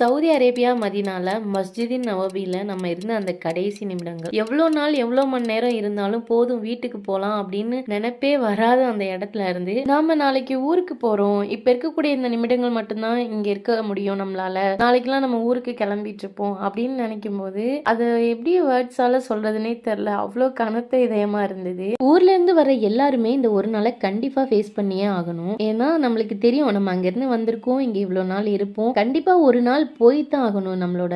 Saudi Arabia மதினால மஸ்ஜிதின் நவபியில் நம்ம இருந்த அந்த கடைசி நிமிடங்கள். எவ்வளோ நாள் எவ்வளோ மணி நேரம் இருந்தாலும் போதும் வீட்டுக்கு போகலாம் அப்படின்னு நினைப்பே வராத அந்த இடத்துல இருந்து நாம நாளைக்கு ஊருக்கு போகிறோம் இப்போ இருக்கக்கூடிய இந்த நிமிடங்கள் மட்டும்தான் இங்கே இருக்க முடியும் நம்மளால. நாளைக்கெல்லாம் நம்ம ஊருக்கு கிளம்பிட்டு இருப்போம் அப்படின்னு நினைக்கும் போது அதை எப்படி வேர்ட்ஸால சொல்றதுனே தெரில அவ்வளோ கனத்த இதயமா இருந்தது. ஊர்ல இருந்து வர எல்லாருமே இந்த ஒரு நாளை கண்டிப்பா ஃபேஸ் பண்ணியே ஆகணும். ஏன்னா நம்மளுக்கு தெரியும் நம்ம அங்கிருந்து வந்திருக்கோம் இங்க இவ்வளோ நாள் இருப்போம். கண்டிப்பா ஒரு நாள் போய் தான் ஆகணும். நம்மளோட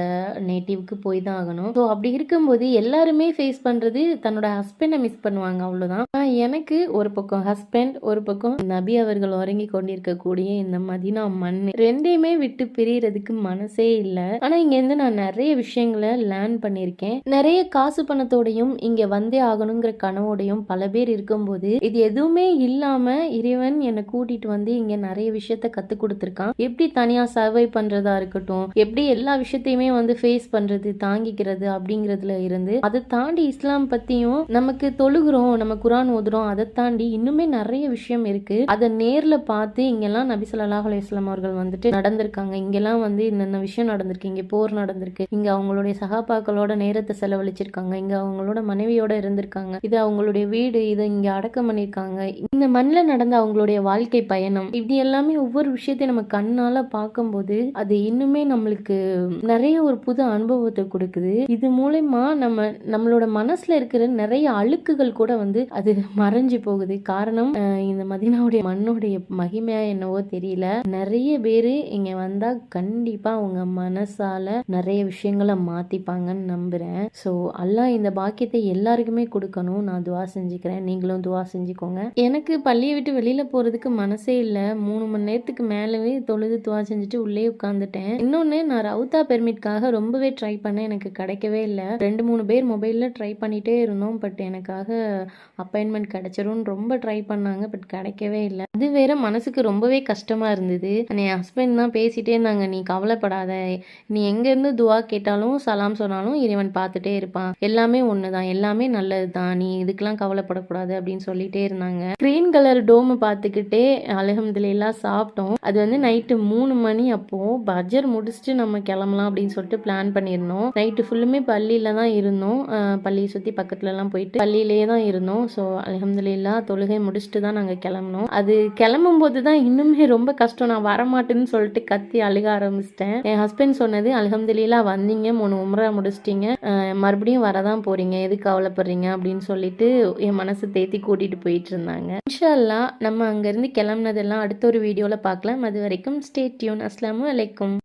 நேட்டிவ்க்கு போய் தான் ஆகணும். ஸோ அப்படி இருக்கும்போது எல்லாருமே ஃபேஸ் பண்றது தன்னோட ஹஸ்பண்டை மிஸ் பண்ணுவாங்க அவ்வளோதான் ஆனா எனக்கு ஒரு பக்கம் ஹஸ்பண்ட் ஒரு பக்கம் நபி அவர்கள் உறங்கி கொண்டிருக்கக்கூடிய இந்த மதினா மண். ரெண்டையுமே விட்டு பிரியறதுக்கு மனசே இல்லை. ஆனா இங்க இருந்து நான் நிறைய விஷயங்களை லேர்ன் பண்ணியிருக்கேன். நிறைய காசு பணத்தோடையும் இங்கே வந்தே ஆகணுங்கிற கனவோடையும் பல பேர் இருக்கும்போது இது எதுவுமே இல்லாம இறைவன் என்னை கூட்டிட்டு வந்து இங்கே நிறைய விஷயத்த கற்றுக் கொடுத்துருக்கான். எப்படி தனியா சர்வை பண்றதா இருக்கட்டும் எப்படி எல்லா விஷயத்தையுமே வந்து ஃபேஸ் பண்றது தாங்கிக்கிறது அப்படிங்கறதுல இருந்து அதை தாண்டி இஸ்லாம் பத்தியும் நமக்கு தொழுகிறோம் நம்ம குரான் ஓதுறோம் அதை தாண்டி இன்னுமே நிறைய விஷயம் இருக்கு. அதை நேர்ல பார்த்து இங்கெல்லாம் நபி சொல்லாஹ் அலுவலாம் அவர்கள் வந்துட்டு நடந்திருக்காங்க. இங்கெல்லாம் வந்து இந்த விஷயம் நடந்திருக்கு. இங்க போர் நடந்திருக்கு. இங்க அவங்களுடைய சகாபாக்களோட நேரத்தை செலவழிச்சிருக்காங்க. இங்க அவங்களோட மனைவியோட இருந்திருக்காங்க. இது அவங்களுடைய வீடு இதை இங்க அடக்கம் பண்ணியிருக்காங்க இந்த மண்ணில் நடந்த அவங்களுடைய வாழ்க்கை பயணம் இப்படி எல்லாமே ஒவ்வொரு விஷயத்தையும் நம்ம கண்ணால பார்க்கும்போது அது இன்னுமே நம்மளுக்கு நிறைய ஒரு புது அனுபவத்தை கொடுக்குது. இது மூலயமா நம்ம நம்மளோட மனசுல இருக்கிற நிறைய அழுக்குகள் கூட வந்து அது மறைஞ்சு போகுது. காரணம் இந்த மதினாவுடைய மண்ணுடைய மகிமையா என்னவோ தெரியல. நிறைய பேரு இங்க வந்தா கண்டிப்பா அவங்க மனசால நிறைய விஷயங்களை மாத்திப்பாங்கன்னு நம்புறேன். ஸோ அல்லா இந்த பாக்கியத்தை எல்லாருக்குமே கொடுக்கணும். நான் துவா செஞ்சுக்கிறேன். நீங்களும் துவா செஞ்சுக்கோங்க. எனக்கு பள்ளியை விட்டு வெளியில போறதுக்கு மனசே இல்லை. மூணு மணி நேரத்துக்கு மேலவே தொழுது துவா செஞ்சுட்டு உள்ளே உட்காந்துட்டேன் இன்னொன்று நான் ரவுத்தா பெர்மிட்காக ரொம்பவே ட்ரை பண்ணேன் எனக்கு கிடைக்கவே இல்லை. ரெண்டு மூணு பேர் மொபைலில் ட்ரை பண்ணிகிட்டே இருந்தோம். பட் எனக்காக அப்பாயின்மெண்ட் கிடைச்சிரும்னு ரொம்ப ட்ரை பண்ணாங்க. பட் கிடைக்கவே இல்லை. அது வேற மனசுக்கு ரொம்பவே கஷ்டமாக இருந்தது. என் ஹஸ்பண்ட் தான் பேசிகிட்டே இருந்தாங்க. நீ கவலைப்படாத. நீ எங்கேருந்து துவா கேட்டாலும் சலாம் சொன்னாலும் இறைவன் பார்த்துட்டே இருப்பான். எல்லாமே ஒன்று தான் எல்லாமே நல்லது தான் நீ இதுக்கெல்லாம் கவலைப்படக்கூடாது அப்படின்னு சொல்லிகிட்டே இருந்தாங்க. க்ரீன் கலர் டோமை பார்த்துக்கிட்டே அலகம்துலாம் சாப்பிட்டோம். அது வந்து நைட்டு மூணு மணி அப்போது பஜர் முடிச்சுட்டு நம்ம கிளம்பலாம் அப்படின்னு சொல்லிட்டு பிளான் பண்ணியிருந்தோம். நைட்டு ஃபுல்லுமே பள்ளியில தான் இருந்தோம். பள்ளியை சுற்றி பக்கத்துலலாம் போயிட்டு பள்ளியிலேயே தான் இருந்தோம். ஸோ அலமதுல்லா தொழுகை முடிச்சுட்டு தான் நாங்கள் கிளம்பினோம். அது கிளம்பும் போது தான் இன்னுமே ரொம்ப கஷ்டம். நான் வரமாட்டேன்னு சொல்லிட்டு கத்தி அழுக ஆரம்பிச்சிட்டேன். என் ஹஸ்பண்ட் சொன்னது அலமதுல்லா வந்தீங்க. மூணு உமரா முடிச்சிட்டீங்க. மறுபடியும் வரதான் போறீங்க. எதுக்கு கவலைப்படுறீங்க? அப்படின்னு சொல்லிட்டு என் மனசை தேத்தி கூட்டிட்டு போயிட்டு இருந்தாங்க. இன்ஷால்லா நம்ம அங்கேருந்து கிளம்புனதெல்லாம் அடுத்த ஒரு வீடியோவில் பார்க்கலாம். அது வரைக்கும் ஸ்டே டியூன் அஸ்லாமு அலைக்கும்.